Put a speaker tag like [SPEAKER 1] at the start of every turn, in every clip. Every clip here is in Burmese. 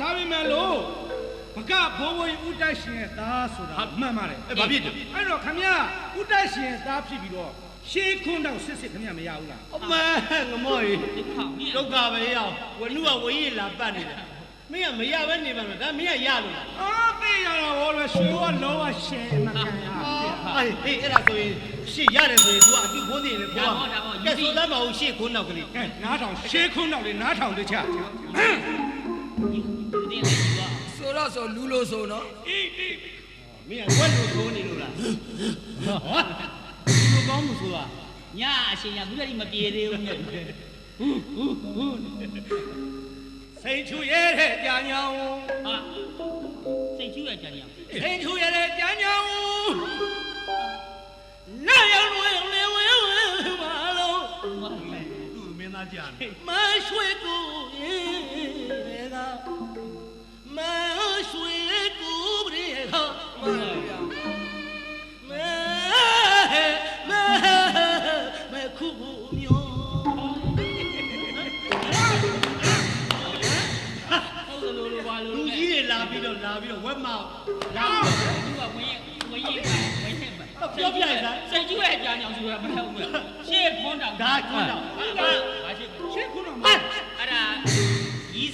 [SPEAKER 1] ဒါပေမဲ့လို့ဘကဘိုးဘိုးဦးတိုက်ရှင်ရဲ့သားဆိုတာမှန်ပါတယ်
[SPEAKER 2] အဲ့ဘာဖြစ်တယ်
[SPEAKER 1] အဲ့တော့ခမရဦးတိုက်ရှင်ရဲ့သားဖြစ်ပြီးတော့ရှေးခွန်းတော့စစ်စစ်ခမရမရဘူးလား
[SPEAKER 2] အမေငမော့
[SPEAKER 3] ရေ
[SPEAKER 2] ဒုက္ခပဲရအောင်ဝနုကဝင်းရလာပတ်နေတယ်မင်းကမရပဲနေပါတော့ဒါမင်းကရလို့လား
[SPEAKER 1] အော်ပေးရတာဘောလေရှင်ကလုံးဝရှင်မကန်ရ
[SPEAKER 2] အေးအေးအဲ့ဒါဆိုရင်ရှေ့ရတယ်ဆိုရင် तू အတူခွန်းနေလေဘွားကဲဆိုတတ်ပါဦးရှေ့ခွန်းတော့ကလေး
[SPEAKER 1] နားထောင်ရှေးခွန်းတော့လေနားထောင်တခြား
[SPEAKER 4] တော့ဆိုလူလိုဆိုနော်အီးတီး
[SPEAKER 2] မင်းကဝက်လိုဆိုနေလို့လား
[SPEAKER 3] ဟောလူကောင်းမှုဆိုတာညအရှင်ရဘူးရည်
[SPEAKER 5] မပြေသေးဘူးနဲ့ဟူးဟူ
[SPEAKER 1] းဟူးစိန်ချူရဲတဲ့ကြာညောင်
[SPEAKER 3] ဟာစိန်ချူရဲကြာညောင်
[SPEAKER 1] စိန်ချူရဲတဲ့ကြာညောင်နာရောင်ဝင်လေဝင်မလို့
[SPEAKER 2] သူ့မင်းသားကြာ
[SPEAKER 1] မရွှေကိုရေကမ ဆွေကိုပြေဟာ
[SPEAKER 4] မှန်ပါဗျာ
[SPEAKER 1] မဲမဲမဲခုမျော
[SPEAKER 3] ဟုတ်လို့လို့ပါ
[SPEAKER 2] လို့
[SPEAKER 3] လူ
[SPEAKER 2] ကြီးတွေလာပြီးတော့လာပြီးတော့ဝက်မလာသူက
[SPEAKER 3] ဝင်ဝင်ရင်ဝင်ရင်ပါ
[SPEAKER 2] ပြောပြရစမ်း
[SPEAKER 3] စိတ်ကျူးရဲ့အကြံအောင်ဆိုရမဟု
[SPEAKER 2] တ်ဘူးရှေ့ဖုန်းတော
[SPEAKER 3] င်
[SPEAKER 1] ဒါဖုန်း
[SPEAKER 3] တောင်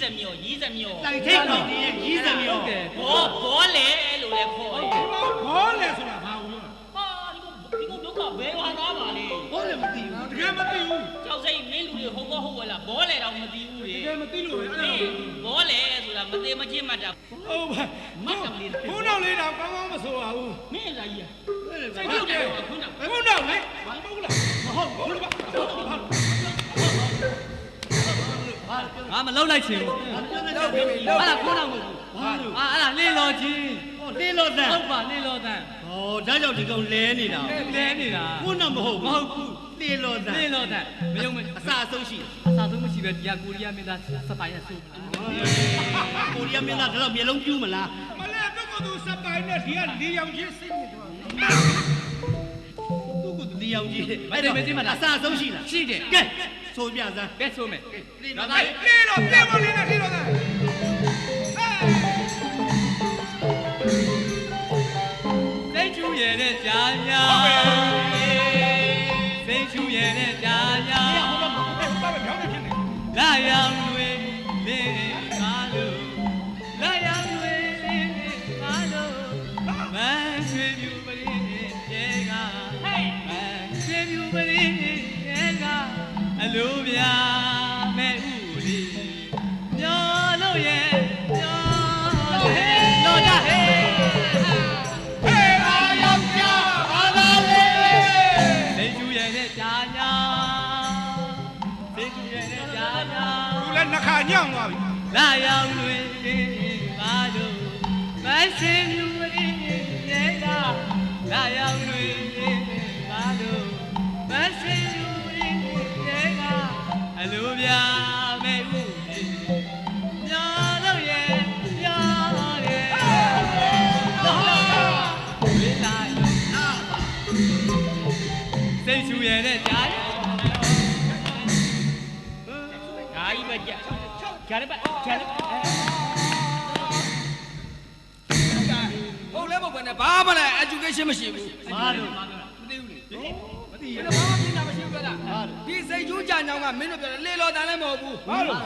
[SPEAKER 3] ရီးစမြောရီးစမြော
[SPEAKER 2] တိုက်ထိတ်ကောင်ကြီးရဲ့ကြီးစမျိုး
[SPEAKER 3] ဘောဘောလေလို့လည်းခေါ်တယ်
[SPEAKER 1] ဘောလဲဆိုတာဘာလို့
[SPEAKER 3] ဟာဒီကဒီကဒုက္ခဘယ်ဟာသားပါလဲ
[SPEAKER 2] ဘောလည်းမသိဘူး
[SPEAKER 1] တကယ်မသိဘူး
[SPEAKER 3] ကြောက်စိတ်မင်းလူတွေဟုတ်ကောဟုတ်ဝဲလားဘောလေတော့မသိဘူးလေ
[SPEAKER 1] တကယ်မသိလို့ပဲအဲ့ဒါ
[SPEAKER 3] ဘောလေဆိုတာမသေးမချင်းမှတ်တာ
[SPEAKER 1] ဟုတ်ပါဘုန်းတော်လေးတော့ကောင်းကောင်းမဆိုပါဘူး
[SPEAKER 3] မင်းလာကြီး
[SPEAKER 1] စိတ်ထုတ်တယ်ဘုန်းတော်လေဘာလို့လဲမဟုတ်ဘူးဘာလို့ဘာလို့
[SPEAKER 5] ငါမလောက်လိုက်ချင်ဘူး
[SPEAKER 4] လောက်ပြီလောက်
[SPEAKER 5] အဲ့ဒါခေါင်းတော့မဟုတ်ဘူး
[SPEAKER 2] ဘာလို့
[SPEAKER 5] အာအဲ့ဒါလင်းတော်ကြီး
[SPEAKER 2] ဟောလေးလို့တန်
[SPEAKER 5] ဟုတ်ပါလင်းတော်တန်
[SPEAKER 2] ဟောဒါကြောင့်ဒီကောင်လဲနေတာ
[SPEAKER 5] လဲနေတာ
[SPEAKER 2] ခုနမဟုတ်
[SPEAKER 5] မဟုတ်ဘူး
[SPEAKER 2] လေးလို့တန်
[SPEAKER 5] လင်းတော်တန်မယုံမ
[SPEAKER 2] အစာအဆုံးရှိ
[SPEAKER 5] အသာဆုံးမရှိပဲဒီကကိုရီးယားမင်းသားစပိုင်ရဆိုး
[SPEAKER 2] ကိုရီးယားမင်းသားတော့မျိုးလုံးပြူးမလား
[SPEAKER 1] မလဲဘက်ကသူစပိုင်နဲ့ဒီကလေးယောက်ချင်းစိတ်နေတော့
[SPEAKER 2] သူကလီယောင်ကြီး
[SPEAKER 5] မိုက်တယ်မင်းမလား
[SPEAKER 2] အစာအဆုံးရှိလား
[SPEAKER 5] ရှိတယ်
[SPEAKER 2] ကဲ ဆိုပြစမ်း
[SPEAKER 5] ကဲဆိုမယ်
[SPEAKER 2] လေး
[SPEAKER 5] ဒါ
[SPEAKER 2] တော့
[SPEAKER 5] က
[SPEAKER 1] လေးတော့ပြမလေးနဲ့လေးတော့
[SPEAKER 5] စိတ်ချူရဲ့တဲ့ကြာညာ စိတ်ချူရဲ့တဲ့ကြာညာ
[SPEAKER 1] သူလ
[SPEAKER 5] ည်း
[SPEAKER 1] နှခါညောင်းသွားပြီ
[SPEAKER 5] လာရောက်လွင်ပါတို့မရှင်မြူရင်းရဲ့ကလာရောက်လွင်ပါတို့မရှင်မြူရင်းရဲ့ကအလိုပြ
[SPEAKER 3] ဂျာလည်းပဲဂျာလည်းပဲ
[SPEAKER 4] ဟုတ်လဲမဟုတ်ပဲနဲ့ဘာမှလည်း education မရှိဘူး
[SPEAKER 2] ဘာလို့
[SPEAKER 4] မသိဘူးလေမသိဘူးဘာမှပြင်တာမရှိဘူးပြောတာဒီစိတ်ကျူးကြညောင်းကမင်းတို့ပြောတယ်လေလော်တန်လည်းမဟုတ်ဘူး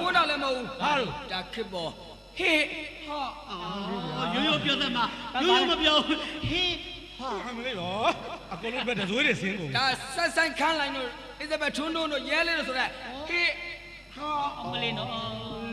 [SPEAKER 4] ကိုးတော့လည်းမဟုတ်ဘူးဘာလို့ဒါခစ်ပေါ်ဟေးဟာ
[SPEAKER 2] ရိုးရိုးပြောသမှာရိုးရိုးမပြောဟင်း
[SPEAKER 1] ဟာမလေးတော့အကုန်လုံးပဲတဇွေးတွေဆင်းကုန်
[SPEAKER 4] ဒါဆက်ဆိုင်ခန်းလိုက်တို့ဣဇဘက်ထွန်းတို့တို့ရဲလေးတို့ဆိုတော့ဟေးဟာ
[SPEAKER 3] အမလေးနော်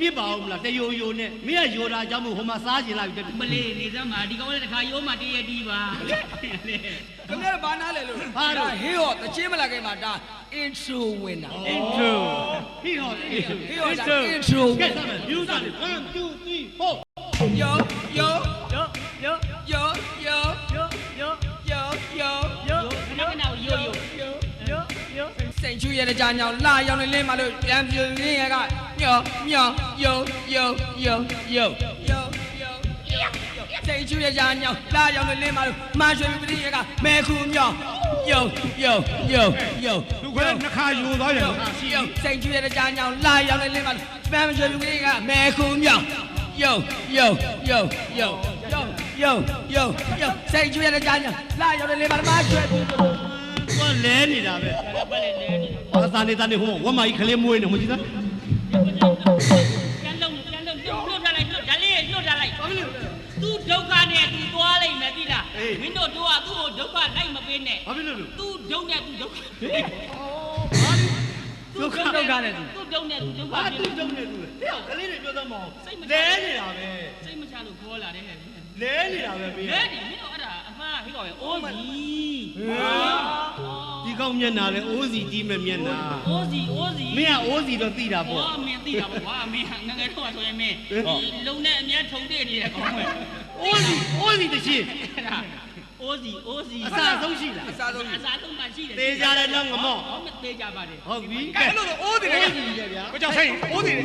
[SPEAKER 2] နေ့ဆိုပြပါအောင်မလားတယိုယိုနဲ့မင်းကယိုတာကြောင့်မို့ဟိုမှာစားကျင်လာပြီ
[SPEAKER 3] မလေးနေစမ်းပါဒီကောင်လည်းတစ်ခါရိုးမှတည့်ရတီးပါ
[SPEAKER 4] ခင်ဗျားဘာနားလဲလို့ဟေးဟောတချင်းမလာခင်မှာဒါ intro ဝင်တာ
[SPEAKER 5] intro
[SPEAKER 2] ဟင်းဟောဟင်းဟော
[SPEAKER 4] ဟေးဟောဒါ intro
[SPEAKER 2] ကဲစားမယ်မြူးစားတယ်1 2 3 4
[SPEAKER 4] ယောယော
[SPEAKER 5] ယောယော
[SPEAKER 4] ယောယော
[SPEAKER 5] ယောယော
[SPEAKER 4] ယောယော
[SPEAKER 5] ယော
[SPEAKER 4] စိန်ချူရဲ့ကြာညောင်လာရောက်နေလင်းမလို့ပြန်ပြင်းရင်းရက ညောညောယုံယုံယုံယုံယုံစိန်ချူရဲ့ကြာညောင်လာရောက်နေလင်းမလို့မရွှေပြင်းရကမဲခုမြောယုံယုံယုံယုံ
[SPEAKER 1] လူခွဲနှစ်ခါယူသွားရ
[SPEAKER 4] ယုံ
[SPEAKER 1] တော့
[SPEAKER 4] ယုံစိန်ချူရဲ့ကြာညောင်လာရောက်နေလင်းမလို့ပြန်ရွှေပြင်းရကမဲခုမြောယုံယုံယုံယုံယုံယုံယုံယုံစိန်ချူရဲ့ကြာညောင်လာရောက်နေလင်းမလို့မရွှေပြင်း
[SPEAKER 2] သူကလဲနေတာပဲ
[SPEAKER 5] ဘာလဲလဲနေ
[SPEAKER 2] ဘာသာနေတာနေဟိုဝက်မကြီးခလေးမွေးနေမကြည့်သား
[SPEAKER 5] ပြန်လုံးပြန်လုံးလွတ်ထားလိုက်လွတ်ဒါလေးလွတ်ထားလိုက်ဘာဖြစ်လို့သူဒုက္ခနဲ့သူသွားလိုက်မယ်သိလားမင်းတို့တို့ကသူ့ကိုဒုက္ခလိုက်မပေးနဲ့
[SPEAKER 2] ဘာဖြစ်လို့လဲ
[SPEAKER 5] သူဒုက္ခနဲ့သူဒုက္ခ
[SPEAKER 2] ဒုက္ခဒုက္ခနဲ့သူ
[SPEAKER 5] သူဒုက္ခနဲ့သူဒုက္ခ
[SPEAKER 2] ဘာ
[SPEAKER 5] ပြေ
[SPEAKER 2] သူတုံးနေသူလဲတဲ့ကလေးတွေပြောသားမအောင်လဲနေတာပဲ
[SPEAKER 5] စိတ်မချလို့ခေါ်လာတယ်ဟဲ့
[SPEAKER 2] လဲနေတာပဲမင်း
[SPEAKER 5] လဲဒီမင်းတို့အဲ့ဒါအမှားဟိကောင်ရဲ့အိုးစီ
[SPEAKER 2] ဒီ ကောင်းမျက်နာလဲအိုးစီကြီးမဲ့မျက်နာ
[SPEAKER 5] အိုးစီအိုးစီ
[SPEAKER 2] မင်းကအိုးစီတော့သိတာပေါ့
[SPEAKER 5] ဟောမင်းသိတာပေါ့ကွာမင်းငငယ်တော့ဆိုရင်မင်းလုံနဲ့အမြဲထုံတဲ့နေတဲ့ကောင်းမယ်
[SPEAKER 2] အိုးစီအိုးစီတရှိ
[SPEAKER 5] အဲ့ဒါအိုးစီအိုးစီ
[SPEAKER 2] အစာဆုံးရှိလား
[SPEAKER 4] အစားဆုံး
[SPEAKER 5] အစားဆုံးမှရှိတယ်
[SPEAKER 2] သေးကြတယ်နော်ငမော့
[SPEAKER 5] ဟောမသေးကြပါနဲ့
[SPEAKER 2] ဟုတ်ပြီ
[SPEAKER 1] ကဲအဲ့လိုဆိုအိုးတယ်လေ
[SPEAKER 2] အိုးစီတယ်ဗျာ
[SPEAKER 1] ကိုကြောက်ဆိုင်အိုးတယ်လေ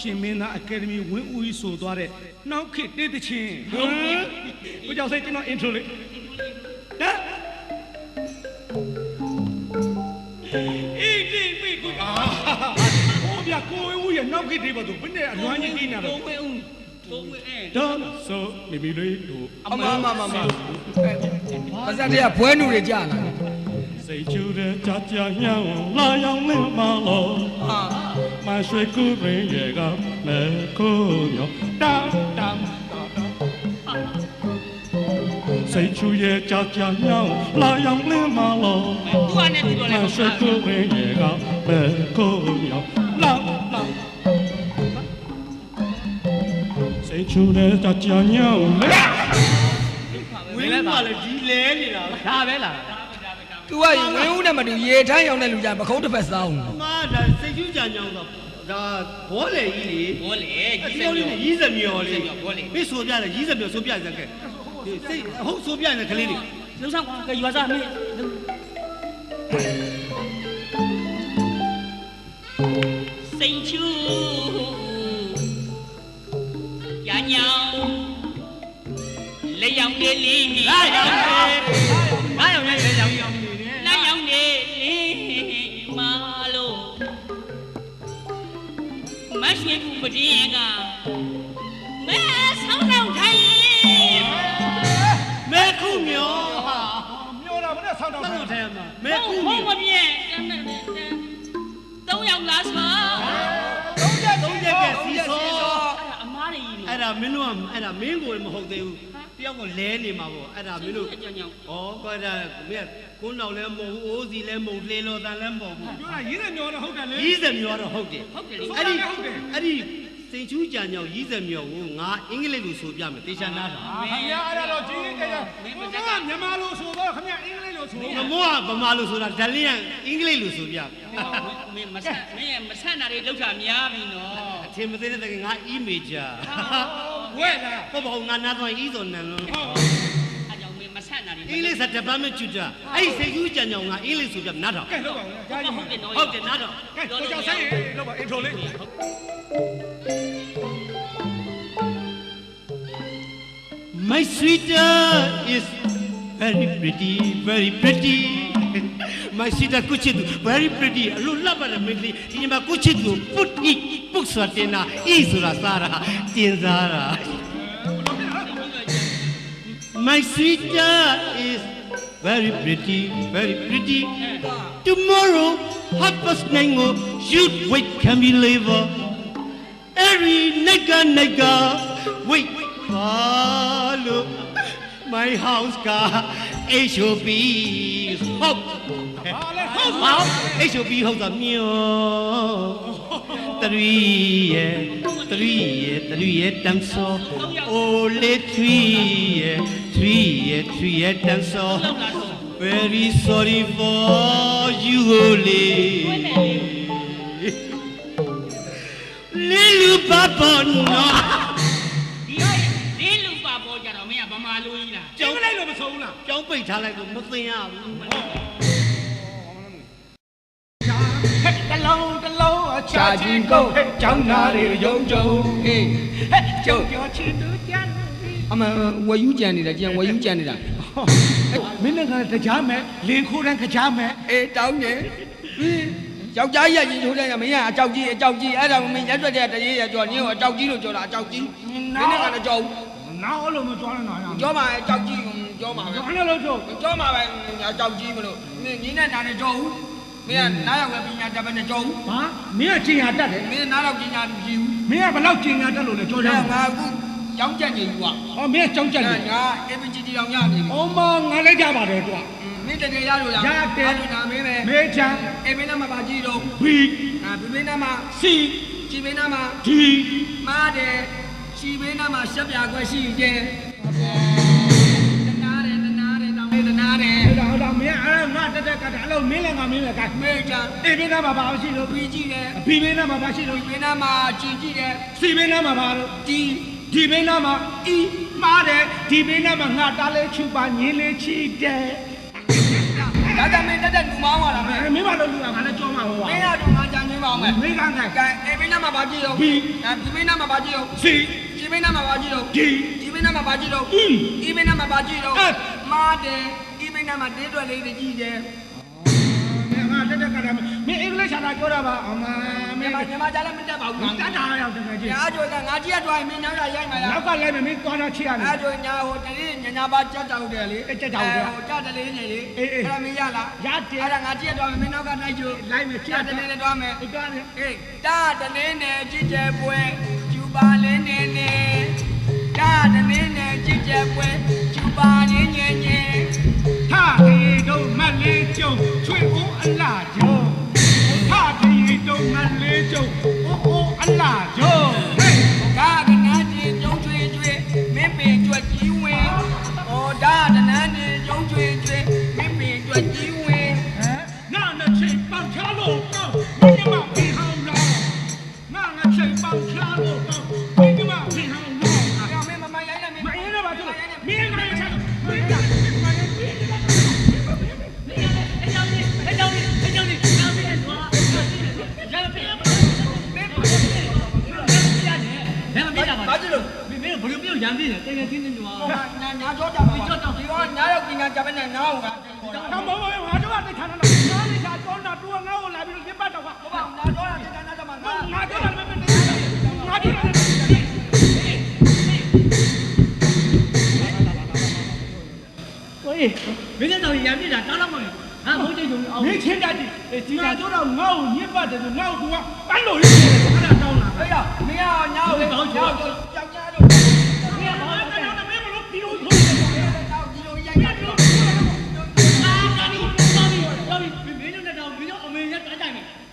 [SPEAKER 5] ရုပ်ရှင်မင်း
[SPEAKER 2] သား
[SPEAKER 1] အကယ်ဒမီဝင်းဦးကြီးဆိုသွားတဲ့နောက်ခေတ်တေးတချင်းဟုတ်ကိုကြောက်ဆိုင်ကျွန်တော် intro လေးဟမ်အေးဒီပြီကိုအာဟောဗျာကိုဝင်းဦးရဲ့နောက်ခေတ်တေးပါသူဘယ်နဲ့အလွမ်းကြီးကြီးနေတော့
[SPEAKER 5] သုံးဝဲဦးသုံးဝဲအဲ
[SPEAKER 1] တော့ဆိုမိမိလေးတို့
[SPEAKER 4] အမမမမပါဇက်တည်းကဘွဲနူတွေကြာလာ
[SPEAKER 1] စိတ်ချူတဲ့ကြာကြာညောင်းလာရောက်လင်းမလို့
[SPEAKER 4] ဟာ
[SPEAKER 1] 满水谷美也个美苦哟，当当当。谁
[SPEAKER 5] 出也家家娘，
[SPEAKER 1] 那
[SPEAKER 5] 样的
[SPEAKER 1] 马路，满水谷美也个美苦哟，浪浪。谁出的家家娘嘞？
[SPEAKER 2] ဝင်းဦးကလည်းဒီလဲနေတာ
[SPEAKER 5] ဒါပဲလား
[SPEAKER 4] तू ကဝင်းဦးနဲ့မတူရေထမ်းရောက်တဲ့လူကြမခုံးတစ်ဖက်စောင်း
[SPEAKER 2] အမားဒါစိတ်ကျူးကြံကြောင်ဆို ဒါဘောလေကြီးလေ
[SPEAKER 5] ဘောလေ
[SPEAKER 2] အ
[SPEAKER 5] ကြီး
[SPEAKER 2] ပြောလေးရီးစမျော်လေး
[SPEAKER 5] ဘောလေ
[SPEAKER 2] မင်းဆိုပြတယ်ရီးစမျော်ဆိုပြစက်ကဲဒီစိတ်ဟုတ်ဆိုပြနေကလေးတွေ
[SPEAKER 5] လုံဆောင်ကွာကရွာစားမေးစိန်ချူရညောင်လေယောင်နေလီလာယော မရှိဘူးပတိယကမဲဆောင်းတော့ထိုင်
[SPEAKER 2] မဲခုမျောဟာ
[SPEAKER 1] မျောတာမနဲ့ဆောင်းတော့
[SPEAKER 2] တောက်ထဲမှာမဲ
[SPEAKER 5] မဲ
[SPEAKER 2] ခု
[SPEAKER 5] ကူ
[SPEAKER 2] မျော
[SPEAKER 5] မပြည့်သုံးယောက်လားဆို
[SPEAKER 2] သုံးချက်ကစီစော
[SPEAKER 5] အမားတွေကြီး
[SPEAKER 2] အဲ့ဒါမင်းတို့ကအဲ့ဒါမင်းကိုမဟုတ်သေးဘူး တယောက်ကလဲနေမှာပေါ့အဲ့ဒါမင်းတို့
[SPEAKER 5] ကြောင်ကြောင်
[SPEAKER 2] ဩကွာဒါမင်းကိုနောက်လဲမဟုတ်ဘူးအိုးစီလဲမဟုတ်လှေလော်တန်လဲမဟုတ်ဘူး
[SPEAKER 1] ပြောတာရေးတယ်မျောတာဟုတ်တယ်လေ
[SPEAKER 2] ရီးစမျောတော့ဟုတ်တယ်
[SPEAKER 5] ဟုတ်တယ်လေ
[SPEAKER 2] အဲ့ဒီအဲ့ဒီစိန်ချူးကြံကြောင်ရီးစမျောကိုငါအင်္ဂလိပ်လိုဆိုပြမယ်တေချာနာတာ
[SPEAKER 1] ခင်ဗျာအဲ့ဒါတော့ကြီးကြီးကျယ်ကျယ်ဘုရားမြန်မာလိုဆိုတော့ခင်ဗျာအင်္ဂလိပ်လိုဆို
[SPEAKER 2] ငမောကဗမာလိုဆိုတာဓာလင်းကအင်္ဂလိပ်လိုဆိုပြ
[SPEAKER 5] မင်းမဆန်မင်းမဆန်တာတွေလောက်တာများပြီနော်
[SPEAKER 2] အထင်မသေးတဲ့တကယ်ငါအီးမေဂျာ
[SPEAKER 1] ဝဲလား
[SPEAKER 2] ဟုတ်ပါဘူးငါနားသွားကြီးဆိုနန်လုံး
[SPEAKER 5] အကြောင်းမင်းမဆန့်တာဒီ
[SPEAKER 2] အင်္ဂလိပ်စာတပတ်မချူတာအဲ့ဒီစေယူကြံကြောင်ကအေးလေးဆိုပြနားထောင်
[SPEAKER 1] ကဲလောက်ပါဦးကြားကြီး
[SPEAKER 5] ဟုတ်တယ်နော်
[SPEAKER 2] ဟုတ်တယ်နားထော
[SPEAKER 1] င်ကဲတော့ကြောင်ဆိုင်လောက်ပါအင်ထရိုလေး
[SPEAKER 2] My sweeter is very pretty, very pretty. My sweeter ကိုချစ်သူ very pretty အလိုလှပတဲ့မိန်းကလေးဒီမှာကိုချစ်သူကို put it put ဆိုတာတင်တာ e ဆိုတာစားတာတင်စားတာ My sweeter is very pretty, very pretty. Tomorrow, half past nine, oh, shoot, wait, can be labor. Every nigga, nigga, wait, follow. My house car, HOB, hop. Hop, HOB, hop, the meal. Three, yeah, three, so. Only three, so. Very sorry for you. Little Papa, no.
[SPEAKER 5] ဒီဟာလေးလူပါပေါ်ကြတော့မင်းကဗမာလူကြီးလား
[SPEAKER 1] ကျင်းမလိုက်လို့မဆုံးဘူးလား
[SPEAKER 2] ကျောင်းပိတ်ထားလိုက်လို့မသိရဘူး
[SPEAKER 1] တလုံးတလုံးအချာချင်းကိုကျောင်းသားတွေယုံကြုံ
[SPEAKER 4] ဟေး
[SPEAKER 1] ဟဲ့ကျုပ်ပြောချင်သူကြမ်း
[SPEAKER 4] အမှန်ဝယူကြံနေတာကြံဝယူကြံနေတာ
[SPEAKER 1] မင်းကတကြားမဲ့လင်ခိုးတန်းခကြားမဲ့
[SPEAKER 4] အေးတောင်းနေဟင်းယောက်ျားကြီးကရင်ချိုးတယ်ကမင်းကအကြောက်ကြီးအကြောက်ကြီးအဲ့ဒါမင်းရက်ွက်တဲ့တရေရကြောနင်းကိုအကြောက်ကြီးလို့ပြောတာအကြောက်ကြီးမင်းကလည်းကြောက်
[SPEAKER 1] နောက်အဲ့လိုမကြောင်းနဲ့တော့ရ
[SPEAKER 4] ကြောမှာအကြောက်ကြီးကြောမှာပဲ
[SPEAKER 1] ကြောင်းနဲ့လို့ကျုပ်
[SPEAKER 4] ကြောမှာပဲအကြောက်ကြီးမလို့ညီနဲ့နာနဲ့ကြောဘူးမင်းကနားရောက်ပဲပညာတတ်ပဲနဲ့ကြောဘူး
[SPEAKER 1] ဟာမင်းကကျင်ရတတ်တယ်
[SPEAKER 4] မင်းနားတော့ပညာမကြည့်ဘူး
[SPEAKER 1] မင်းကဘယ်လောက်ကျင်ရတတ်လို့လဲကြော
[SPEAKER 4] ဒါ
[SPEAKER 1] ကြောင်း
[SPEAKER 4] ငါအခုရောင်းကြက်နေဘူးကွာ
[SPEAKER 1] ဟောမင်းကကြောင်းကြက်
[SPEAKER 4] ငါ
[SPEAKER 1] တယ်
[SPEAKER 4] ငါ APGD တောင်ရနေပြီ။
[SPEAKER 1] အော်မငါလည်းကြပါတယ်ကွာ
[SPEAKER 4] မင်းတကယ်ရလို့လား
[SPEAKER 1] ရတယ်
[SPEAKER 4] အဲ့လိုနာမင်းပဲ။
[SPEAKER 1] မေချမ်း
[SPEAKER 4] အေမင်းနာမပါကြည့်တော့
[SPEAKER 1] ဘီ
[SPEAKER 4] အာဘီမင်းနာမ
[SPEAKER 1] စီ
[SPEAKER 4] ကြည်မင်းနာမ
[SPEAKER 1] ဒီ
[SPEAKER 4] မားတယ် ရှီမင်းနာမရှက်ပြခွက်ရှိတယ်တနာတယ်တနာတယ်တောင်းလေးတနာတယ်
[SPEAKER 1] အဲ့ဒါဟုတ်တော့မင်းအဲ့ငါတက်တက်ကတည်းကအဲ့လိုမင်းလည်းငါမင်းလည်းကဲ
[SPEAKER 4] မေချာ
[SPEAKER 1] အေးမင်းသားမှာပါရှိလို့
[SPEAKER 4] ဘီကြည့်တယ်
[SPEAKER 1] ဘီမင်းသားမှာပါရှိလို့
[SPEAKER 4] ဘီမင်းနာမကြည်ကြည့်တယ်
[SPEAKER 1] စီမင်းသားမှာပါလို့
[SPEAKER 4] ဒီ
[SPEAKER 1] ဒီမင်းသားမှာအီမားတယ်ဒီမင်းသားမှာငါတားလေးချူပါညင်းလေးချီတယ်
[SPEAKER 4] ဒါကြမင်းတက်တက်လူမောင်းလာတာမင်း
[SPEAKER 1] အဲ့မင်းမလို့လူကငါလည်းကြောမှာဟော
[SPEAKER 4] မင်းရတော့ငါကြံနေပါအောင်မယ်
[SPEAKER 1] မင်းကန်းကဲ
[SPEAKER 4] ကဲအေမင်းနာမပါကြည့်တော့
[SPEAKER 1] ဘီ
[SPEAKER 4] အဲဘီမင်းနာမပါကြည့်တော့
[SPEAKER 1] စီ
[SPEAKER 4] ကြည် မင်းနာမပါကြည့်တော့
[SPEAKER 1] ဒီ
[SPEAKER 4] ဒီမင်းနာမပါကြည့်တော့
[SPEAKER 1] အင်း
[SPEAKER 4] ဒီမင်းနာမပါကြည့်တော့
[SPEAKER 1] အဲ့
[SPEAKER 4] မားတယ်ဒီမင်းနာမတေးတွက်လေးတွေကြည့်တယ်
[SPEAKER 1] မင်းငါတက်တက်ကတည်းကမင်းအင်္ဂလိပ်စာလာပြောတာပါအမမ
[SPEAKER 4] မြ
[SPEAKER 1] င်း
[SPEAKER 4] န်မာမြန်မာကြားလည်းမတက်ပါဘူး
[SPEAKER 1] တတ်တာရောက်တယ်ကြီး
[SPEAKER 4] ညာကျော်ကငါကြည့်ရတော့မင်းနောက်ရရိုက်မှာလား
[SPEAKER 1] နောက်ကလိုက်မယ်မင်းသွားတော့ချစ်ရတယ်
[SPEAKER 4] အဲကျော်ညာဟိုတလေးညာညာပါကြက်တောက်တယ်လေ
[SPEAKER 1] အဲကြက်တောက်တယ်
[SPEAKER 4] ဟိုကြက်တလေးနေလေ
[SPEAKER 1] အေးအေး
[SPEAKER 4] အဲ့ဒါမင်းရလား
[SPEAKER 1] ရတယ်
[SPEAKER 4] အဲ့ဒါငါကြည့်ရတော့မင်းနောက်ကလိုက်ချို
[SPEAKER 1] လိုက်မယ်ကြ
[SPEAKER 4] ကြ
[SPEAKER 1] ည့်
[SPEAKER 4] က်
[SPEAKER 1] ရ
[SPEAKER 4] တ
[SPEAKER 1] တယ်
[SPEAKER 4] လေးနဲ့တော့မယ်
[SPEAKER 1] ဒီကားနဲ့
[SPEAKER 4] အေးတာတလေးနဲ့ကြည့်ကြပွဲကျူ ပါလေးနေနေတာတလေးနဲ့ကြည့်ကြပွဲကျူပါလေးညင်ညင်
[SPEAKER 1] ဟာဒီတော့မလေးကျုံချွေဦးအလားကျုံဟာဒီတော့မလေးကျုံ အဲ့
[SPEAKER 4] နဲ့နောက်ကတင်ပေါ်
[SPEAKER 1] လာတော့မဟုတ်ဘူးငါတို့ကတိတ်ထားတာလား
[SPEAKER 4] ငါတိတ်ထားတော့နာ
[SPEAKER 1] တူကငါ့ကို
[SPEAKER 4] လာပြီးတော့ပြပတ်
[SPEAKER 1] တော့ဟာဟုတ်ပါငါတို့ကတိတ်ထားတာမှငါငါတို့ကလည်းမတင်ငါ
[SPEAKER 4] တို့ကလည်းကိုကြီးမင်း
[SPEAKER 1] တို့ရံပြတာ
[SPEAKER 6] တောင်းတော့မှဟာမဟုတ်တဲ့ဂျုံအောင်
[SPEAKER 1] မင်းချင်းတတ်တယ်ဒီကတို့တော့ငါ့ကိုညစ်ပတ်တယ်ဆိုငါ့ကိုကပတ်လို့ရတယ်ခဏတောင်းလာ
[SPEAKER 4] အဲ့ရမင်းကညောင်းလေညောင်း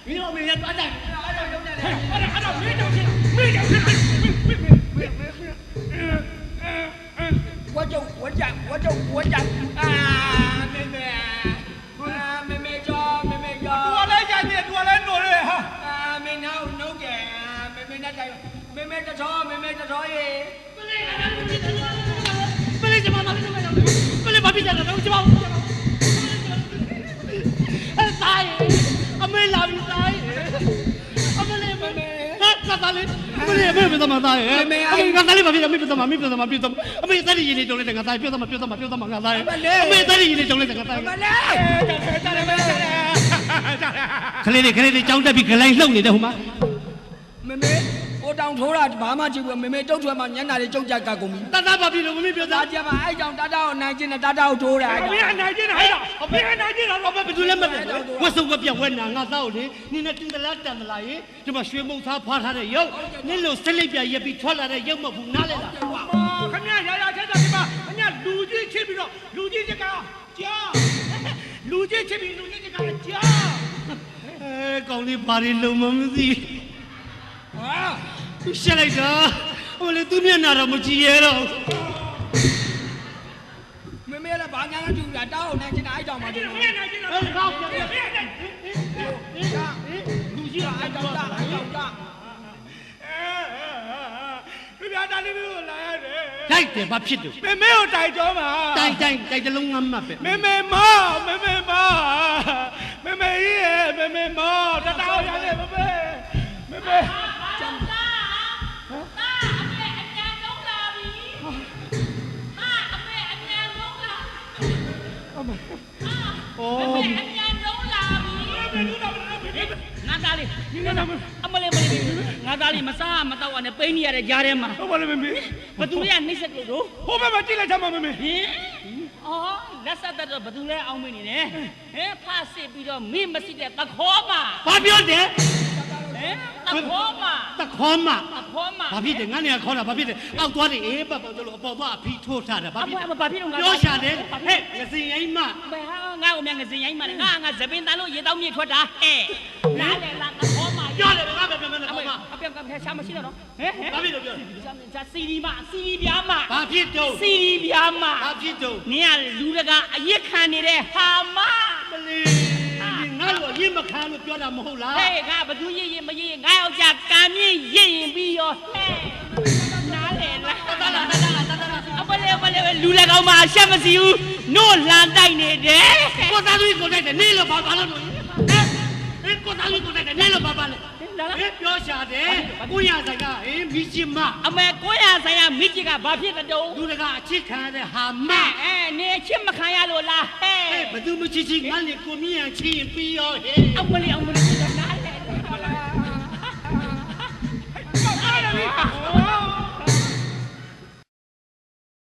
[SPEAKER 1] မင်းတို့မင်း
[SPEAKER 4] ရသွားကြတယ်
[SPEAKER 6] အဲ့ဒါ
[SPEAKER 4] အဲ့ဒါရောက်ကြတယ်
[SPEAKER 1] အဲ့ဒါအဲ့ဒါမင်းတို့ချင်းမင်းတို့ချင်း
[SPEAKER 2] သားလေးအမေအမေပြသမသားရဲ့အမေငါသားလေးဘာဖြစ်လဲအမေပြသမအမေပြသမပြသမအမေသားလေးရင်းနေတုံးလိုက်တယ်ငါသားပြသမပြသမပြသမငါသားရဲ့အမေသားလေးရင်းနေတုံးလိုက်တယ်ငါသား
[SPEAKER 4] မလေးကြတယ်မလေး
[SPEAKER 2] ခလေးလေးခလေးလေးကြောင်းတက်ပြီးဂလိုင်းလှုပ်နေတယ်ဟိုမှာ
[SPEAKER 4] မမေကို တောင်ထိုးတာဘာမှကြည့်ဘူးမမေတုတ်ထွဲမှာမျက်နှာလေးကြုံကြကကုန်ပြီ
[SPEAKER 2] တသားဘာဖြစ်လို့မမေပြောသား
[SPEAKER 4] ဒါကြပါအဲ့ကြောင့်တတကိုနိုင်ချင်းနဲ့တတကိုထိုးတာအဲ့
[SPEAKER 1] မ
[SPEAKER 4] ကြောင့်
[SPEAKER 1] င်းအနိုင်ကျင်းတာဟဲ့လားမင်းအနိုင်ကျင်းတာ
[SPEAKER 2] ဘာဘယ်သူလဲမသိဝတ်စုံကပြဝဲနာငါသားကိုလေနင်းနဲ့တူတလားတန်တလားရေဒီမှာရွှေမုံသားဖွာထားတဲ့ရုပ်နင်းလို့စလိပ်ပြရက်ပြီးထွက်လာတဲ့ရုပ်မဟုတ်ဘူးနားလဲလား
[SPEAKER 1] ခင်ဗျာရာရာချက်တာဒီမှာခင်ဗျာလူကြီးချစ်ပြီးတော့လူကြီးချစ်ကကြားလူကြီးချစ်ပြီးလူကြီးချစ်ကကြား
[SPEAKER 2] အဲကောင်းလေးဘာတွေလုံမမသိ
[SPEAKER 4] ဟာ
[SPEAKER 2] သူ ရှက်လိုက်တာဟိုလေသူမျက်နှာတော့မကြည့်ရတော့
[SPEAKER 4] မမေလည်းဘာညာကကြည့်တာတောက်နိုင်ချင်းအဲ့ကြောင့်မှထိုး
[SPEAKER 1] မ
[SPEAKER 4] တာ
[SPEAKER 1] င်းအနိုင်ကျင်းတာ
[SPEAKER 2] ဟဲ့ကောင်းပြန်
[SPEAKER 1] မင်းအနိုင်
[SPEAKER 4] လူကြီးကအဲ့ကြောင့်တအဲ့ကြောင့်တ
[SPEAKER 1] ပြပြတာလေးကိုလာရတယ်
[SPEAKER 2] လိုက်တယ်ဘာဖြစ်တယ်
[SPEAKER 1] မေမေကိုတိုက်တော့မှာ
[SPEAKER 2] တိုင်တိုင်တိုင်တလုံးငမ်းမှတ်ပဲ
[SPEAKER 1] မေမေမမေမေမမေမေရဲ့မေမေမတတောင်းရတယ်မေမေမေမေ
[SPEAKER 5] အမြန်လုံးလာပြီငါသားလေးအမလေးမလေးငါသားလေးမစားမတော့နဲ့ပိန်းနေရတဲ့ကြားထဲမှာ
[SPEAKER 1] ဟုတ်ပါလေမေမေ
[SPEAKER 5] ဘသူတွေကနှိမ့်ဆက်လို့တို့
[SPEAKER 1] ဟိုဘက်မှာကြည့်လိုက်ချမ်းပါမေမေ
[SPEAKER 5] ဟင်အော်လက်ဆက်တော့ဘသူလဲအောင်းမနေနဲ့ဟင်ဖာစစ်ပြီးတော့မင်းမရှိတဲ့တခေါ်မှာ
[SPEAKER 2] ဘာပြောတယ်
[SPEAKER 5] ဟင် တခေါ်မှာ
[SPEAKER 2] တခေါ်မှ
[SPEAKER 5] တခေါ်မှာ
[SPEAKER 2] ဘာဖြစ်တယ်ငါနေခေါ်တာဘာဖြစ်တယ်အောက်သွားတယ်အေးပတ်ပေါ်လို့အပေါ်သွားအဖီထိုးထားတယ်ဘာ
[SPEAKER 5] အ
[SPEAKER 2] ဖြစ်
[SPEAKER 5] မ
[SPEAKER 2] တယ်
[SPEAKER 5] အမဘာဖြစ်လို့ငါ
[SPEAKER 2] ပြောရှာတယ်ဟဲ့ငစင်အိမ်မ
[SPEAKER 5] ဘယ်ဟာငါ့ကိုမြန်ငစင်ရိုင်းမှာလဲငါငါသပင်တန်လို့ရေတောင်းမြေထွက်တာဟဲ့နားလေလားတခေါ်မှာ
[SPEAKER 2] ပြောတယ်ငါပဲပြောမယ်
[SPEAKER 5] အ
[SPEAKER 2] ခေါ်
[SPEAKER 5] မေ
[SPEAKER 2] မ
[SPEAKER 5] အပြောက်ကရှာမရှိတော့နော်ဟဲ့ဟဲ့
[SPEAKER 2] ဘာဖြစ်လို့ပြော
[SPEAKER 5] ဇာစီဒီမစီဒီပြားမ
[SPEAKER 2] ဘာဖြစ်တော့
[SPEAKER 5] စီဒီပြားမ
[SPEAKER 2] ဘာဖြစ်တော့
[SPEAKER 5] နင်ကလူတကာအယစ်ခံနေတဲ့ဟာမ
[SPEAKER 2] မလေးငါလိုအ ရင်မခံလို့ပြောတာမဟုတ်လား
[SPEAKER 5] ဟဲ့ငါဘသူရစ်ရင်မရစ်ရင်ငါယောက်ျားကံမြင့်ရစ်ရင်ပြီးရောဟဲ့နားလေလား
[SPEAKER 2] တလားတလားတလား
[SPEAKER 5] အပလေအပလေလူလည်းကောင်းမှအရှက်မစီဘူးနို့လန်တိုက်နေတယ်
[SPEAKER 2] ကိုသားကြီးကိုတိုက်တယ်နေလို့ဘာဘာလို့ဟဲ့ဟဲ့ကိုသားကြီးကိုတိုက်တယ်နေလို့ဘာဘာလဲ
[SPEAKER 5] လားမ
[SPEAKER 2] င်းပြောရှာတယ်ကိုရဆိုင်ကဟင်းမိကြီးမ
[SPEAKER 5] အမေကိုရဆိုင်ကမိကြီးကဘာဖြစ်တဲ့တုံး
[SPEAKER 2] လူတကအချစ်ခံတဲ့ဟာမ
[SPEAKER 5] အဲနေအချစ်မခံရလို့လားဟဲ့
[SPEAKER 2] ဘသူမချစ်ချစ်ငါလေကိုမြင့်ရချစ်ရင်ပြီးရောဟဲ့
[SPEAKER 5] အမလေးအမလေးနားလေဟ